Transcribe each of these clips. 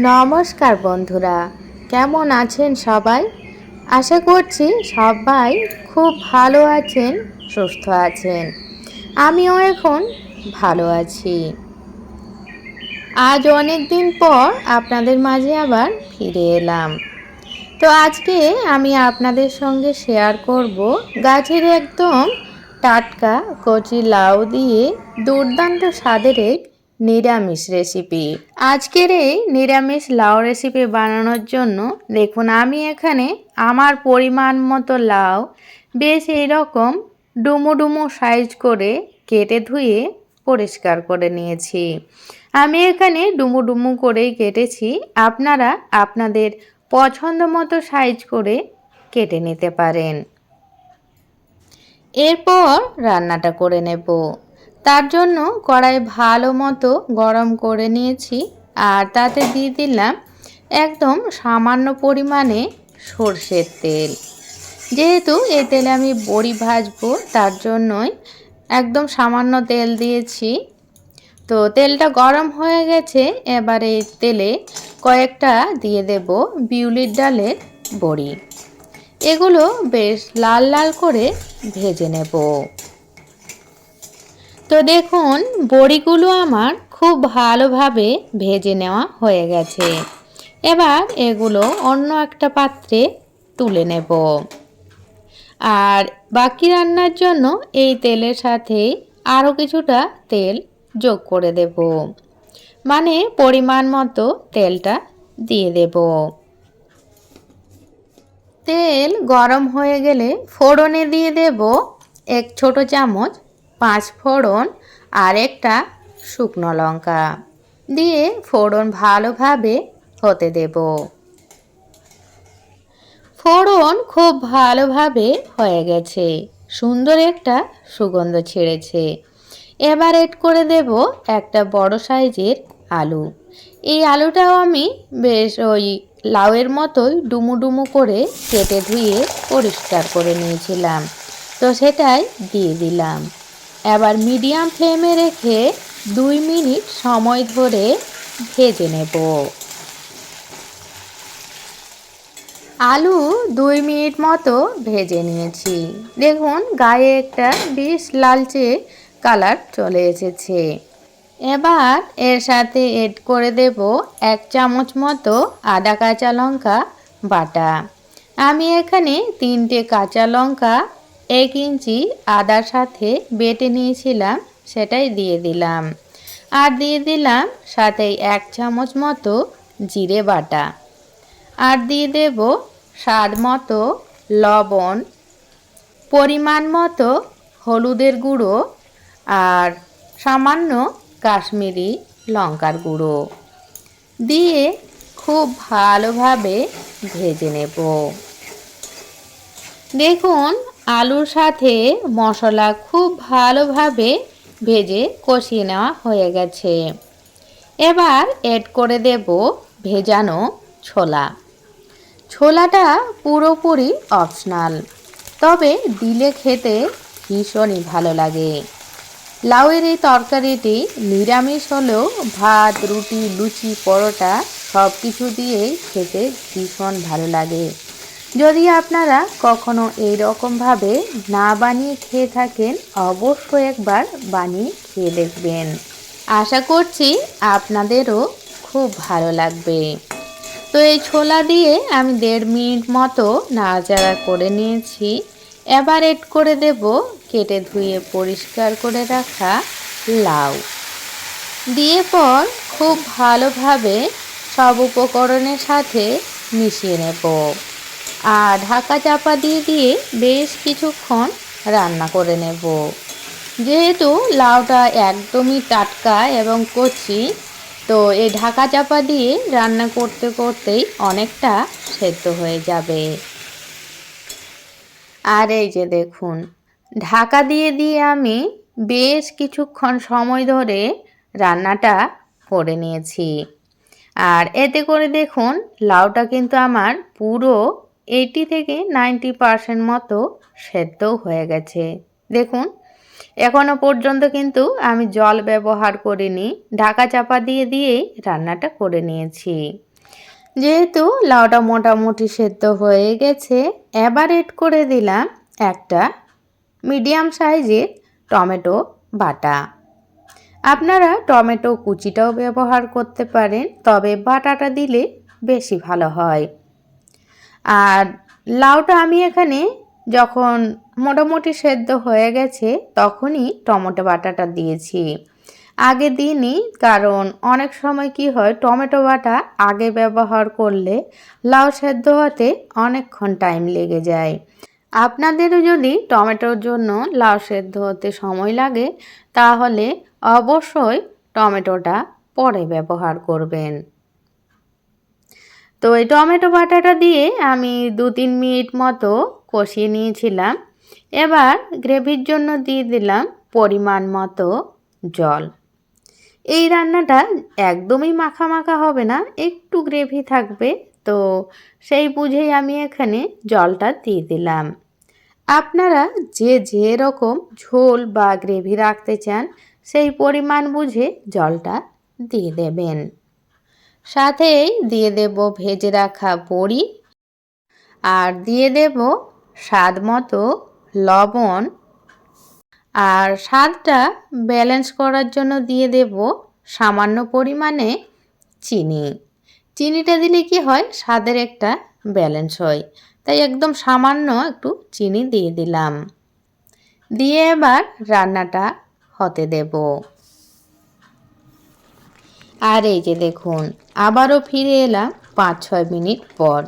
নমস্কার বন্ধুরা, কেমন আছেন সবাই? আশা করছি সবাই খুব ভালো আছেন, সুস্থ আছেন। আমিও এখন ভালো আছি। আজ অনেক দিন পর আপনাদের মাঝে আবার ফিরে এলাম। তো আজকে আমি আপনাদের সঙ্গে শেয়ার করব গাছের একদম টাটকা কচি লাউ দিয়ে দুর্দান্ত স্বাদের এক নিরামিষ রেসিপি আজকের এই নিরামিষ লাউ রেসিপি বানানোর জন্য দেখুন, আমি এখানে আমার পরিমাণ মতো লাউ, বেশ এইরকম ডুমো ডুমো সাইজ করে কেটে ধুয়ে পরিষ্কার করে নিয়েছি। আমি এখানে ডুমু ডুমু করেই কেটেছি, আপনারা আপনাদের পছন্দ মতো সাইজ করে কেটে নিতে পারেন। এরপর রান্নাটা করে নেব। তার জন্য কড়াই ভালো মতো গরম করে নিয়েছি আর তাতে দিয়ে দিলাম একদম সামান্য পরিমাণে সর্ষের তেল। যেহেতু এই তেলে আমি বড়ি ভাজবো, তার জন্যই একদম সামান্য তেল দিয়েছি। তো তেলটা গরম হয়ে গেছে, এবার এই তেলে কয়েকটা দিয়ে দেব বিউলির ডালের বড়ি। এগুলো বেশ লাল লাল করে ভেজে নেব। তো দেখুন, বড়িগুলো আমার খুব ভালোভাবে ভেজে নেওয়া হয়ে গেছে। এবার এগুলো অন্য একটা পাত্রে তুলে নেব। আর বাকি রান্নার জন্য এই তেলের সাথে আরও কিছুটা তেল যোগ করে দেব। মানে পরিমাণ মতো তেলটা দিয়ে দেব। তেল গরম হয়ে গেলে ফোড়নে দিয়ে দেব এক ছোট চামচ পাঁচ ফোড়ন আর একটা শুকনো লঙ্কা দিয়ে ফোড়ন ভালোভাবে হতে দেব। ফোড়ন খুব ভালোভাবে হয়ে গেছে। সুন্দর একটা সুগন্ধ ছেড়েছে। এবার এড করে দেব একটা বড় সাইজের আলু। এই আলুটাও আমি বেশ ওই লাউয়ের মতোই ডুমু ডুমু করে কেটে ধুয়ে পরিষ্কার করে নিয়েছিলাম। তো সেটাই দিয়ে দিলাম। এবার মিডিয়াম ফ্লেমে রেখে দুই মিনিট সময় ধরে ভেজে নেব। আলু দুই মিনিট মতো ভেজে নিয়েছি। দেখুন, গায়ে একটা বেশ লালচে কালার চলে এসেছে। এবার এর সাথে এড করে দেব এক চামচ মতো আদা কাঁচা লঙ্কা বাটা। আমি এখানে তিনটে কাঁচা লঙ্কা এক ইঞ্চি আদার সাথে বেটে নিয়েছিলাম, সেটাই দিয়ে দিলাম। আর দিয়ে দিলাম সাথে এক চামচ মতো জিরে বাটা। আর দিয়ে দেব স্বাদ মতো লবণ, পরিমাণ মতো হলুদের গুঁড়ো আর সামান্য কাশ্মীরি লঙ্কার গুঁড়ো। দিয়ে খুব ভালোভাবে ভেজে নেব। দেখুন আলুর সাথে মশলা খুব ভালোভাবে ভেজে কষিয়ে নেওয়া হয়ে গেছে। এবার এড করে দেব ভেজানো ছোলা। ছোলাটা পুরোপুরি অপশনাল তবে দিলে খেতে ভীষণই ভালো লাগে। লাউয়ের এই তরকারিটি নিরামিষ হলেও ভাত, রুটি, লুচি, পরোটা সব কিছু দিয়েই খেতে ভীষণ ভালো লাগে। যদি আপনারা কখনো এই রকমভাবে না বানিয়ে খেয়ে থাকেন, অবশ্যই একবার বানিয়ে খেয়ে দেখবেন। আশা করছি আপনাদেরও খুব ভালো লাগবে। তো এই ছোলা দিয়ে আমি দেড় মিনিট মতো নাড়াচাড়া করে নিয়েছি। এবার এড করে দেব কেটে ধুয়ে পরিষ্কার করে রাখা লাউ। দিয়ে পর খুব ভালোভাবে সব উপকরণের সাথে মিশিয়ে নেব। আর ঢাকা চাপা দিয়ে দিয়ে বেশ কিছুক্ষণ রান্না করে নেব। যেহেতু লাউটা একদমই টাটকা এবং কচি, তো এই ঢাকা চাপা দিয়ে রান্না করতে করতেই অনেকটা সেদ্ধ হয়ে যাবে। আর এই যে দেখুন, ঢাকা দিয়ে দিয়ে আমি বেশ কিছুক্ষণ সময় ধরে রান্নাটা করে নিয়েছি। আর এতে করে দেখুন, লাউটা কিন্তু আমার পুরো এইটি থেকে নাইনটি পারসেন্ট মতো সেদ্ধ হয়ে গেছে। দেখুন, এখনও পর্যন্ত কিন্তু আমি জল ব্যবহার করিনি, ঢাকা চাপা দিয়ে দিয়েই রান্নাটা করে নিয়েছি। যেহেতু লাউটা মোটামুটি সেদ্ধ হয়ে গেছে, এবার এড করে দিলাম একটা মিডিয়াম সাইজের টমেটো বাটা। আপনারা টমেটো কুচিটাও ব্যবহার করতে পারেন, তবে বাটাটা দিলে বেশি ভালো হয়। আর লাউটা আমি এখানে যখন মোটামুটি সেদ্ধ হয়ে গেছে তখনই টমেটো বাটাটা দিয়েছি। আগে দিইনি, কারণ অনেক সময় কি হয়, টমেটো বাটা আগে ব্যবহার করলে লাউ সেদ্ধ হতে অনেকক্ষণ টাইম লেগে যায়। আপনাদেরও যদি টমেটোর জন্য লাউ সেদ্ধ হতে সময় লাগে, তাহলে অবশ্যই টমেটোটা পরে ব্যবহার করবেন। তো এই টমেটো বাটাটা দিয়ে আমি দু তিন মিনিট মতো কষিয়ে নিয়েছিলাম। এবার গ্রেভির জন্য দিয়ে দিলাম পরিমাণ মতো জল। এই রান্নাটা একদমই মাখা মাখা হবে না, একটু গ্রেভি থাকবে। তো সেই বুঝেই আমি এখানে জলটা দিয়ে দিলাম। আপনারা যে যে রকম ঝোল বা গ্রেভি রাখতে চান, সেই পরিমাণ বুঝে জলটা দিয়ে দেবেন। সাথেই দিয়ে দেব ভেজে রাখা বড়ি আর দিয়ে দেব স্বাদ মতো লবণ। আর স্বাদটা ব্যালেন্স করার জন্য দিয়ে দেব সামান্য পরিমাণে চিনি। চিনিটা দিলে কি হয়? স্বাদের একটা ব্যালেন্স হয়। তাই একদম সামান্য একটু চিনি দিয়ে দিলাম। দিয়ে এবার রান্নাটা হতে দেব। আর এই যে দেখুন, আবারও ফিরে এলাম পাঁচ ছয় মিনিট পর।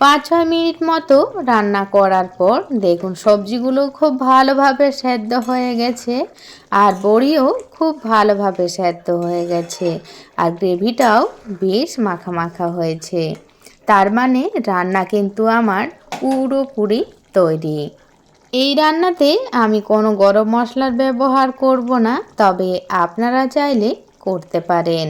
পাঁচ ছয় মিনিট মতো রান্না করার পর দেখুন, সবজিগুলো খুব ভালোভাবে সেদ্ধ হয়ে গেছে আর বড়িও খুব ভালোভাবে সেদ্ধ হয়ে গেছে আর গ্রেভিটাও বেশ মাখা মাখা হয়েছে। তার মানে রান্না কিন্তু আমার পুরোপুরি তৈরি। এই রান্নাতে আমি কোনো গরম মশলার ব্যবহার করব না, তবে আপনারা চাইলে করতে পারেন।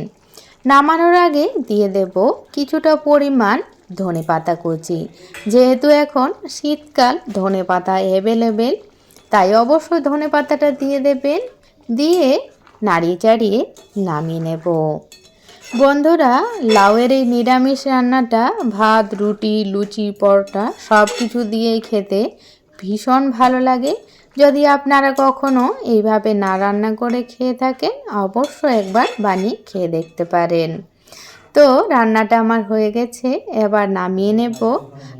নামানোর আগে দিয়ে দেব কিছুটা পরিমাণ ধনে পাতা কুচি। যেহেতু এখন শীতকাল, ধনে পাতা অ্যাভেলেবেল তাই অবশ্যই ধনে পাতাটা দিয়ে দেবেন। দিয়ে নাড়িয়ে চাড়িয়ে নামিয়ে নেব। বন্ধুরা, লাউয়ের এই নিরামিষ রান্নাটা, ভাত, রুটি, লুচি, পরোটা সব কিছু দিয়েই খেতে ভীষণ ভালো লাগে। যদি আপনারা কখনো এইভাবে না রান্না করে খেয়ে থাকেন, অবশ্যই একবার বানিয়ে খেয়ে দেখতে পারেন। তো রান্নাটা আমার হয়ে গেছে, এবার নামিয়ে নেব।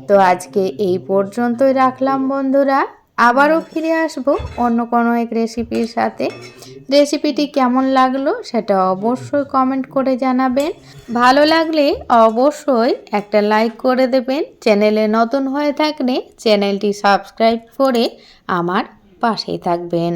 তো আজকে এই পর্যন্তই রাখলাম বন্ধুরা। আবারও ফিরে আসব অন্য কোনো এক রেসিপির সাথে। রেসিপিটি কেমন লাগল সেটা অবশ্যই কমেন্ট করে জানাবেন। ভালো লাগলে অবশ্যই একটা লাইক করে দেবেন। চ্যানেলে নতুন হয়ে থাকলে চ্যানেলটি সাবস্ক্রাইব করে আমার পাশেই থাকবেন।